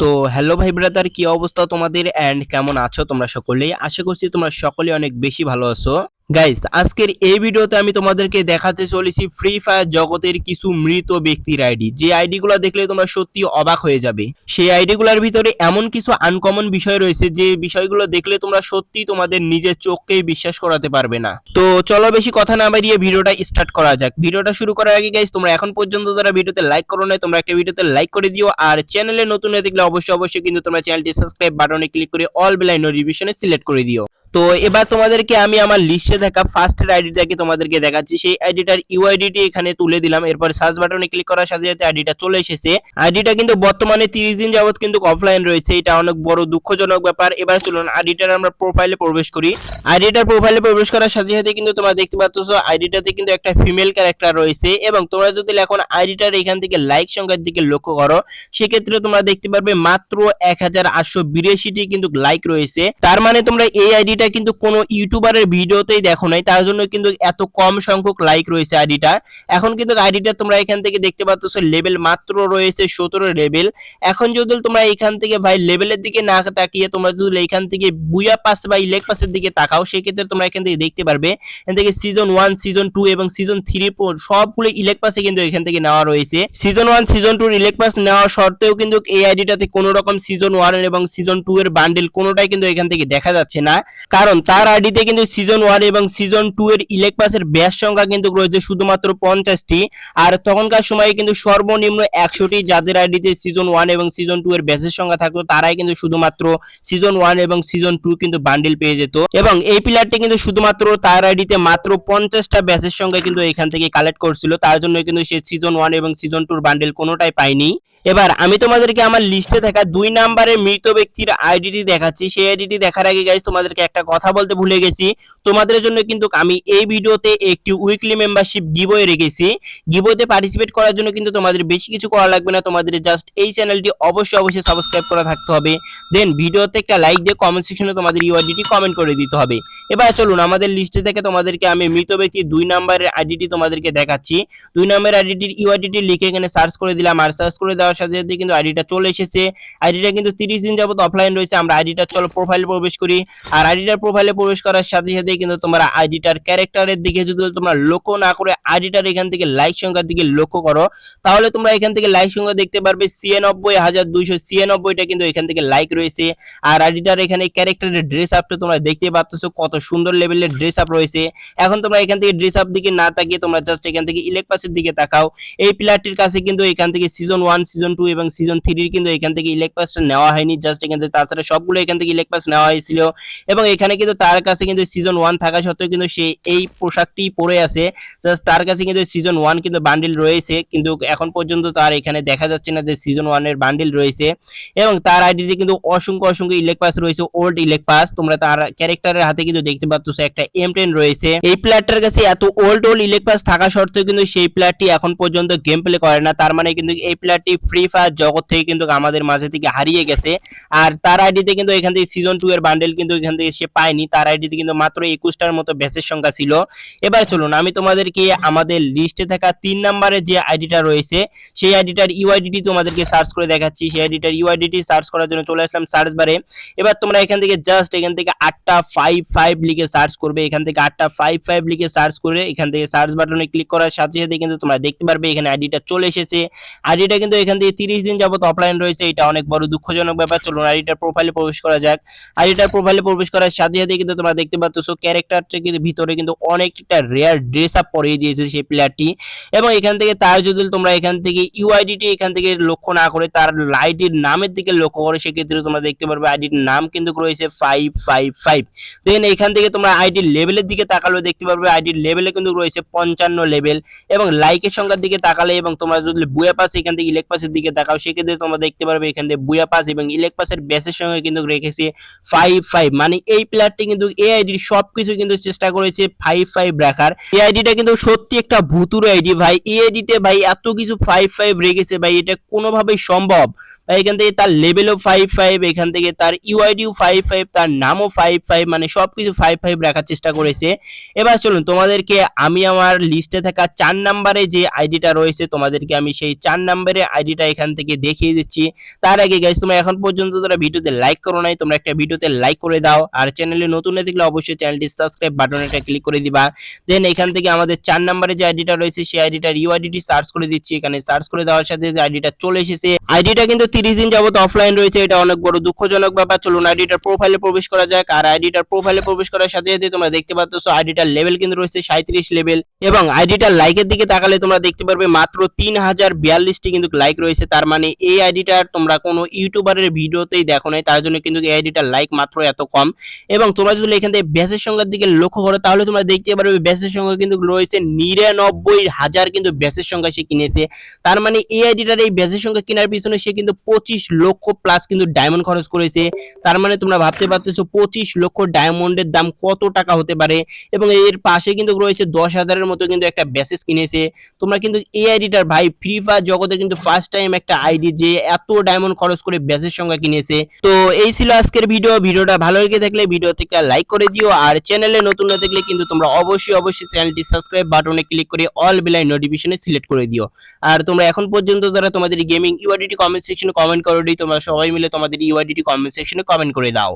তো হ্যালো ভাই ব্রাদার কি অবস্থা তোমাদের এন্ড কেমন আছো তোমরা সকলেই? আশা করছি তোমরা সকলে অনেক বেশি ভালো আছো। গাইস আজকের এই ভিডিওতে আমি তোমাদেরকে দেখাতে চলেছি ফ্রি ফায়ার জগতের কিছু মৃত ব্যক্তির আইডি যে আইডিগুলো দেখলে তোমরা সত্যি অবাক হয়ে যাবে। সেই আইডিগুলোর ভিতরে এমন কিছু আনকমন বিষয় রয়েছে যে বিষয়গুলো দেখলে তোমরা সত্যি তোমাদের নিজের চোখকেই বিশ্বাস করাতে পারবে না। তো চলো বেশি কথা না বাড়িয়ে ভিডিওটা স্টার্ট করা যাক। ভিডিওটা শুরু করার আগে গাইস তোমরা এখন পর্যন্ত যারা ভিডিওতে লাইক করো না তোমরা একটা ভিডিওতে লাইক করে দিও। আর চ্যানেলে নতুন হয়ে দেখলে অবশ্যই অবশ্যই কিন্তু তোমরা চ্যানেলটি সাবস্ক্রাইব বাটনে ক্লিক করে অল বেল নোটিফিকেশনে সিলেক্ট করে দিও। তো এবার তোমাদেরকে আমি আমার লিস্টে থাকা ফার্স্ট আইডিটাকে তোমাদেরকে দেখাচ্ছি। সেই আইডিটার ইউআইডিটি এখানে তুলে দিলাম। এরপর সার্চ বাটনে ক্লিক করার সাথে সাথে আইডিটা চলে এসেছে। আইডিটা কিন্তু বর্তমানে 30 দিন যাবত কিন্তু অফলাইন রয়েছে। এটা অনেক বড় দুঃখজনক ব্যাপার। এবার চলুন আইডিটার আমরা প্রোফাইলে প্রবেশ করি। আইডিটার প্রোফাইলে প্রবেশ করার সাথে সাথে কিন্তু তোমরা দেখতে পাচ্ছ আইডিটাতে কিন্তু একটা ফিমেল ক্যারেক্টার রয়েছে এবং তোমরা যদি এখন আইডিটার এখান থেকে লাইক সংখ্যার দিকে লক্ষ্য করো, সেক্ষেত্রে তোমরা দেখতে পারবে মাত্র এক হাজার আটশো বিরাশিটি কিন্তু লাইক রয়েছে। তার মানে তোমরা এই আইডিটা কিন্তু কোনো ইউটিউবারের ভিডিওতেই দেখো নাই, তার জন্য কিন্তু এত কম সংখ্যক লাইক রয়েছে আইডিটা। এখন কিন্তু আইডিটা তোমরা এখান থেকে দেখতে পাচ্ছ লেভেল মাত্র রয়েছে সতেরো লেভেল এখন যদি তোমরা এখান থেকে ভাই লেভেলের দিকে না তাকিয়ে তোমরা যদি এখান থেকে বুয়া পাস বা ইলেক পাসের দিকে তাকাও, সেক্ষেত্রে তোমরা এখান থেকে দেখতে পারবে। এখান থেকে সিজন ওয়ান সিজন টু এবং সিজন থ্রি সবগুলো ইলেক পাসে কিন্তু এখান থেকে নেওয়া রয়েছে। Season one season two elite pass নেওয়া সত্ত্বেও কিন্তু এই আইডিটাতে কোনো রকম সিজন ওয়ান এবং সিজন টু এর বান্ডেল কোনোটাই কিন্তু এখান থেকে দেখা যাচ্ছে না। কারণ তার আইডিতে কিন্তু সিজন ওয়ান এবং সিজন টু এর ইলেক পাসের ব্যাস সংখ্যা কিন্তু রয়েছে শুধুমাত্র পঞ্চাশটি। আর তখনকার সময়ে কিন্তু সর্বনিম্ন একশোটি যাদের আইডিতে সিজন ওয়ান এবং সিজন টু এর ব্যাসের সংখ্যা থাকতো, তারাই কিন্তু শুধুমাত্র সিজন ওয়ান এবং সিজন টু কিন্তু বান্ডিল পেয়ে যেত। এবং এই প্লেয়ারটি কিন্তু শুধুমাত্র তার আইডিতে মাত্র পঞ্চাশটা ব্যাচের সংখ্যা কিন্তু এখান থেকে কালেক্ট করছিল। তার জন্য কিন্তু সে সিজন ওয়ান এবং সিজন টুর বান্ডেল কোনোটাই পায়নি। এবার আমি তোমাদেরকে আমার লিস্টে থাকা দুই নাম্বারের মৃত ব্যক্তির আইডিটি দেখাচ্ছি। সেই আইডিটি দেখার আগে গাইজ তোমাদেরকে একটা কথা বলতে ভুলে গেছি। তোমাদের জন্য কিন্তু আমি এই ভিডিওতে একটি উইকলি মেম্বারশিপ গিবয়ে রেখেছি। গিবইতে পার্টিসিপেট করার জন্য কিন্তু তোমাদের বেশি কিছু করা লাগবে না। তোমাদের জাস্ট এই চ্যানেলটি অবশ্যই অবশ্যই সাবস্ক্রাইব করা থাকতে হবে। দেন ভিডিওতে একটা লাইক দিয়ে কমেন্ট সেকশনে তোমাদের ইউআইডিটি কমেন্ট করে দিতে হবে। এবার চলুন, আমাদের লিস্টে থেকে তোমাদেরকে আমি মৃত ব্যক্তির দুই নাম্বারের আইডিটি তোমাদেরকে দেখাচ্ছি। দুই নাম্বারের আইডিটির ইউআইডিটি লিখে এখানে সার্চ করে দিলাম। আর সার্চ করে দেওয়ার সাথে সাথে কিন্তু আইডিটা চলে এসেছে। আইডিটা কিন্তু 30 দিন যাবত অফলাইন রয়েছে। আমরা আইডিটা চলো প্রোফাইলে প্রবেশ করি। আর আইডিটার প্রোফাইলে প্রবেশ করার সাথে সাথে কিন্তু তোমরা আইডিটার ক্যারেক্টারের দিকে যদি তোমরা লক্ষ্য না করে আইডিটার এখান থেকে লাইক সংখ্যার দিকে লক্ষ্য করো, তাহলে তোমরা এখান থেকে লাইক সংখ্যা দেখতে পারবে ছিয়ানব্বই হাজার দুইশো ছিয়ানব্বইটা কিন্তু এখান থেকে লাইক রয়েছে। আর আইডিটার এখানে ক্যারেক্টারের ড্রেস আপটা তোমরা দেখতে পাচ্ছ কত সুন্দর লেভেলের ড্রেস আপ রয়েছে। এখন তোমরা এখান থেকে ড্রেস আপ দিকে না তাকিয়ে তোমরা জাস্ট এখান থেকে ইলেক পাসের দিকে তাকাও। এই প্লেয়ারটির কাছে কিন্তু এখান থেকে সিজন ওয়ান সিজন টু এবং সিজন থ্রির কিন্তু এখান থেকে ইলেক পাসটা নেওয়া হয়নি। জাস্ট এখান থেকে তাছাড়া সবগুলো এখান থেকে ইলেক পাস নেওয়া হয়েছিল। এবং এখানে কিন্তু তার কাছে কিন্তু সিজন ওয়ান থাকা সত্ত্বেও কিন্তু সে এই পোশাকটি পরে আছে। জাস্ট তার কাছে কিন্তু সিজন ওয়ান কিন্তু বান্ডিল রয়েছে। কিন্তু এখন পর্যন্ত তার এখানে দেখা যাচ্ছে না যে সিজন ওয়ানের বান্ডিল রয়েছে। এবং তার আইডিতে কিন্তু অসংখ্য অসংখ্য ইলেক পাস রয়েছে ওল্ড ইলেক পাস তোমরা তার ক্যারেক্টারের হাতে কিন্তু দেখতে পাচ্ছ একটা এম টেন রয়েছে। এই প্লেয়ারটার কাছে এত ওল্ড ওল্ড ইলেক পাস থাকা সত্ত্বেও কিন্তু সেই প্লেয়ারটি এখন পর্যন্ত গেম প্লে করে না। তার মানে কিন্তু এই প্লেয়ারটি ফ্রি ফায়ার জগৎ থেকে কিন্তু আমাদের মাঝে থেকে হারিয়ে গেছে। আর তার আইডিতে কিন্তু এখান থেকে সিজন টু এর বান্ডেল কিন্তু এখান থেকে সে পায়নি। তার আইডিতে কিন্তু মাত্র একুশটার মতো ব্যাচের সংখ্যা ছিল। এবার চলুন, আমি তোমাদেরকে আমাদের লিস্টে থাকা তিন নম্বরে যে আইডিটা রয়েছে, সেই আইডিটার ইউআইডিটি তোমাদেরকে সার্চ করে দেখাচ্ছি। সেই আইডিটার ইউআইডিটি সার্চ করার জন্য চলে আসলাম সার্চ বারে এবার তোমরা এখান থেকে জাস্ট এখান থেকে আটটা ফাইভ ফাইভ লিখে সার্চ করবে। এখান থেকে আটটা ফাইভ ফাইভ লিখে সার্চ করে এখান থেকে সার্চ বাটনে ক্লিক করার সাথে সাথে কিন্তু তোমরা দেখতে পারবে এখানে আইডিটা চলে এসেছে। আইডিটা কিন্তু এখান থেকে তিরিশ দিন যাবত অফলাইন রয়েছে, এটা অনেক বড় দুঃখজনক ব্যাপার। চলুন আইডিটার প্রোফাইলে প্রবেশ করা যাক। আইডিটার প্রোফাইলে প্রবেশ করার সাথে সাথে কিন্তু তোমরা দেখতে পাচ্ছ ক্যারেক্টারটা কিন্তু ভিতরে কিন্তু অনেকটা রেয়ার ড্রেস আপ পরিয়ে দিয়েছে সেই প্লেয়ারটি এবং এখান থেকে তার যদি তোমরা এখান থেকে ইউআইডিটি এখান থেকে লক্ষ্য না করে, তার আইডির নামের দিকে লক্ষ্য করে, সেক্ষেত্রে তোমরা দেখতে পারবে আইডির নাম কিন্তু রয়েছে ফাইভ ফাইভ ফাইভ দেন এখান থেকে তোমরা আইডির লেভেলের দিকে তাকালেও দেখতে পারবে আইডির লেভেলে কিন্তু রয়েছে পঞ্চান্ন লেভেল এবং লাইকের সংখ্যার দিকে তাকালে এবং তোমরা যদি বুয়া পাস এখান থেকে ইলেক পাসের দিকে তাকাও, সেক্ষেত্রে তোমরা দেখতে পারবে এখান থেকে বুয়া পাস এবং ইলেক পাসের ব্যাসের সঙ্গে কিন্তু রেখেছে ফাইভ ফাইভ মানে এই প্লেয়ারটি কিন্তু এই আইডির সবকিছু কিন্তু চেষ্টা করেছে ফাইভ ফাইভ রাখার। এই আইডিটা কিন্তু সত্যি একটা ভুতুর আইডি ভাই। এই আইডিতে ভাই এত কিছু ফাইভ ফাইভ রেখেছে ভাই, এটা কোনোভাবেই সম্ভব। ভাই, এখান থেকে তার লেভেলও ফাইভ ফাইভ এখান থেকে তার ইউআইডিও ফাইভ ফাইভ তার নামও ফাইভ ফাইভ মানে সবকিছু ফাইভ ফাইভ রাখার চেষ্টা করেছে। এবার চলুন, তোমাদেরকে আমি আমার লিস্টে থাকা চার নাম্বারে যে আইডিটা রয়েছে, তোমাদেরকে আমি সেই চার নাম্বারে আইডি আইডিটা এখান থেকে দেখিয়ে দিচ্ছি। তার আগে গাইস তোমরা এখন পর্যন্ত যারা ভিডিওতে লাইক করো নাই, তোমরা একটা ভিডিওতে লাইক করে দাও। আর চ্যানেলে নতুন হয়ে থাকলে অবশ্যই চ্যানেলটি সাবস্ক্রাইব বাটনটা ক্লিক করে দিবা। দেন এখান থেকে আমাদের চার নম্বরে যে আইডিটা রয়েছে, সেই আইডিটার ইউআইডিটি সার্চ করে দিচ্ছি। এখানে সার্চ করে দেওয়ার সাথে আইডিটা চলে এসেছে। আইডিটা কিন্তু 30 দিন যাবত অফলাইন রয়েছে। এটা অনেক বড় দুঃখজনক ব্যাপার। চলুন আইডিটার প্রোফাইলে প্রবেশ করা যাক। আর আইডিটার প্রোফাইলে প্রবেশ করার সাথে সাথে তোমরা দেখতে পাচ্ছ আইডিটার লেভেল কিন্তু রয়েছে 37 লেভেল এবং আইডিটার লাইকের দিকে তাকালে তোমরা দেখতে পারবে মাত্র 3042টি কিন্তু লাইক রয়েছে, তার মানে এই আইডিটার তোমরা কোনো ইউটিউবারের ভিডিওতেই দেখো নাই, তার জন্য কিন্তু এই আইডিটার লাইক মাত্র এত কম। এবং তোমরা যদি এখান থেকে ব্যাসের সংখ্যার দিকে লক্ষ্য করো, তাহলে তোমরা দেখতে পারবে ব্যাসের সংখ্যা কিন্তু রয়েছে নিরানব্বই হাজার কিন্তু ব্যাসের সংখ্যা সে কিনেছে। তার মানে এই আইডিটার এই ব্যাসের সংখ্যা কেনার পিছনে সে কিন্তু পঁচিশ লক্ষ প্লাস কিন্তু ডায়মন্ড খরচ করেছে। তার মানে তোমরা ভাবতে পারতেছো পঁচিশ লক্ষ ডায়মন্ডের দাম কত টাকা হতে পারে। এবং এর পাশে কিন্তু রয়েছে দশ হাজারের মতো কিন্তু একটা ব্যাসেস কিনেছে। তোমরা কিন্তু এই আইডিটার ভাই ফ্রি ফায়ার জগতে কিন্তু ফার্স্ট টাইম একটা আইডি যে এত ডায়মন্ড খরচ করে ব্যাসের সংখ্যা কিনেছে। তো এই ছিল আজকের ভিডিও ভিডিওটা ভালো লেগে থাকলে ভিডিওতে একটা লাইক করে দিও। আর চ্যানেলে নতুন হয়ে থাকলে কিন্তু তোমরা অবশ্যই অবশ্যই চ্যানেলটি সাবস্ক্রাইব বাটনে ক্লিক করে অল বেলাই নোটিফিকেশনে সিলেক্ট করে দিও। আর তোমরা এখন পর্যন্ত যারা তোমাদের গেমিং ইউআইডিটি কমেন্ট সেকশনে কমেন্ট করো তোমরা সবাই মিলে তোমাদের ইউআইডিটি কমেন্ট সেকশনে কমেন্ট করে দাও।